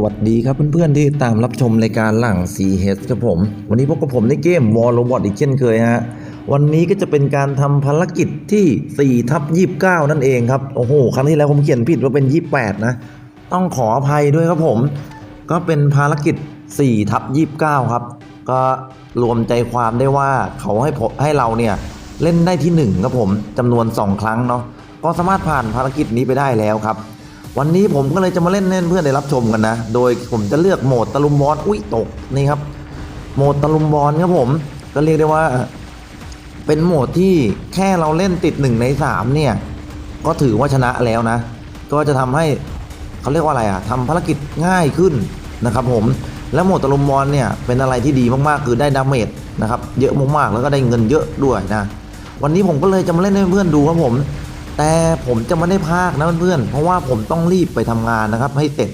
สวัสดีครับเพื่อนๆที่ตามรับชมรายการหลัง CH ครับผม วันนี้พบกับผมในเกม War Robot อีกเช่นเคยฮะ วันนี้ก็จะเป็นการทำภารกิจที่4ทับ29 นั่นเองครับ โอ้โห ครั้งที่แล้วผมเขียนผิดว่าเป็น 28 นะ ต้องขออภัยด้วยครับผม ก็เป็นภารกิจ4ทับ29 ครับ ก็รวมใจความได้ว่าเขาให้ผมให้เราเนี่ยเล่นได้ที่ 1 ครับผมจำนวน 2 ครั้งเนาะก็สามารถผ่านภารกิจนี้ไปได้แล้วครับ วันนี้ผมก็เลยจะมาเล่นให้เพื่อนได้รับชมกันนะ โดยผมจะเลือกโหมดตะลุมบอลอุ้ยตกนี่ครับ โหมดตะลุมบอลครับผมก็เรียกได้ว่า เป็นโหมดที่แค่เราเล่นติดหนึ่งในสามเนี่ย ก็ถือว่าชนะแล้วนะ ก็จะทำให้เขาเรียกว่าอะไรอะทำภารกิจง่ายขึ้นนะครับ ผมแล้วโหมดตะลุมบอลเนี่ยเป็นอะไรที่ดีมากๆ คือได้ดาเมจนะครับเยอะมากๆแล้วก็ได้เงินเยอะด้วยนะ วันนี้ผมก็เลยจะมาเล่นให้เพื่อนดูครับผม แต่ผมจะไม่ได้พากนะเพื่อนๆเพราะว่าผมต้องรีบไปทำงานนะครับ ให้เสร็จ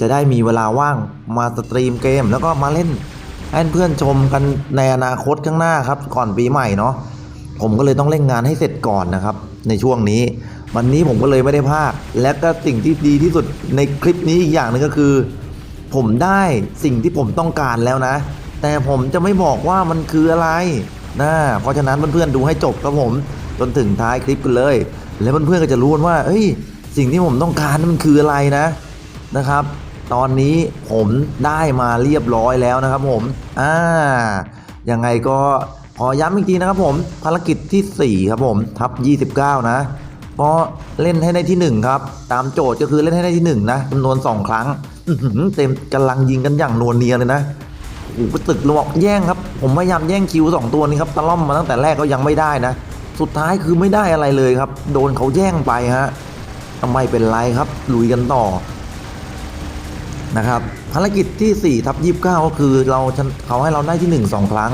จะได้มีเวลาว่างมาสตรีมเกม แล้วก็มาเล่นให้เพื่อนชมกันในอนาคตข้างหน้าครับ ก่อนปีใหม่เนาะผมก็เลยต้องเร่งงานให้เสร็จก่อนนะครับ ในช่วงนี้ วันนี้ผมก็เลยไม่ได้พากและก็สิ่งที่ดีที่สุดในคลิปนี้อีกอย่างหนึงก็คือ ผมได้สิ่งที่ผมต้องการแล้วนะ แต่ผมจะไม่บอกว่ามันคืออะไรนะเพราะฉะนั้นเพื่อนๆดูให้จบครับผม จนถึงท้ายคลิปกันเลย แล้วเพื่อนๆก็จะรู้กันว่าเฮ้ยสิ่งที่ผมต้องการมันคืออะไรนะนะครับ ตอนนี้ผมได้มาเรียบร้อยแล้วนะครับผมอ่ายังไงก็ขอย้ำอีกทีนะครับผมภารกิจทีสี่4 ครับผมทับ 29 นะก็เล่นให้ได้ที่ 1 ครับ ตามโจทย์ก็คือเล่นให้ได้ที่ 1 นะจำนวน 2 ครั้งเต็มกำลังยิงกันอย่างนวลเนียเลยนะโอ้โหตึกลวกแย่งครับ ผมพยายามแย่งคิว 2 ตัวนี้ครับตะล่อมมาตั้งแต่แรกก็ยังไม่ได้นะ สุดท้ายคือไม่ได้อะไรเลยครับ โดนเขาแย่งไปฮะไม่เป็นไรครับ ลุยกันต่อนะครับภารกิจที่4ทับ29ก็คือเราเขาให้เราได้ที่ 1 2 ครั้ง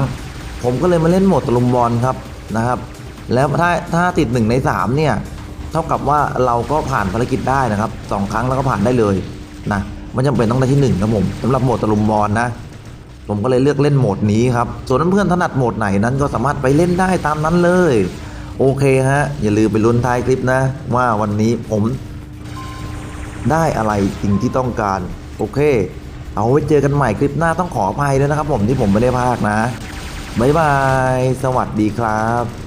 ผมก็เลยมาเล่นโหมดตะลุมบอลครับนะครับ แล้วถ้าถ้าติด 1 ใน 3 เนี่ย เท่ากับว่าเราก็ผ่านภารกิจได้นะครับ 2 ครั้งแล้วก็ผ่านได้เลยนะไม่จำเป็นต้องได้ที่ 1 ครับผมสำหรับโหมดตะลุมบอลนะผมก็เลยเลือกเล่นโหมดนี้ครับ ส่วนเพื่อนๆถนัดโหมดไหนนั้นก็สามารถไปเล่นได้ตามนั้นเลย โอเคฮะ อย่าลืมไปลุ้นท้ายคลิปนะ ว่าวันนี้ผมได้อะไรสิ่งที่ต้องการ โอเค เอาไว้เจอกันใหม่คลิปหน้าต้องขออภัยด้วยนะครับผมที่ผมไม่ได้พากนะ บ๊ายบาย สวัสดีครับ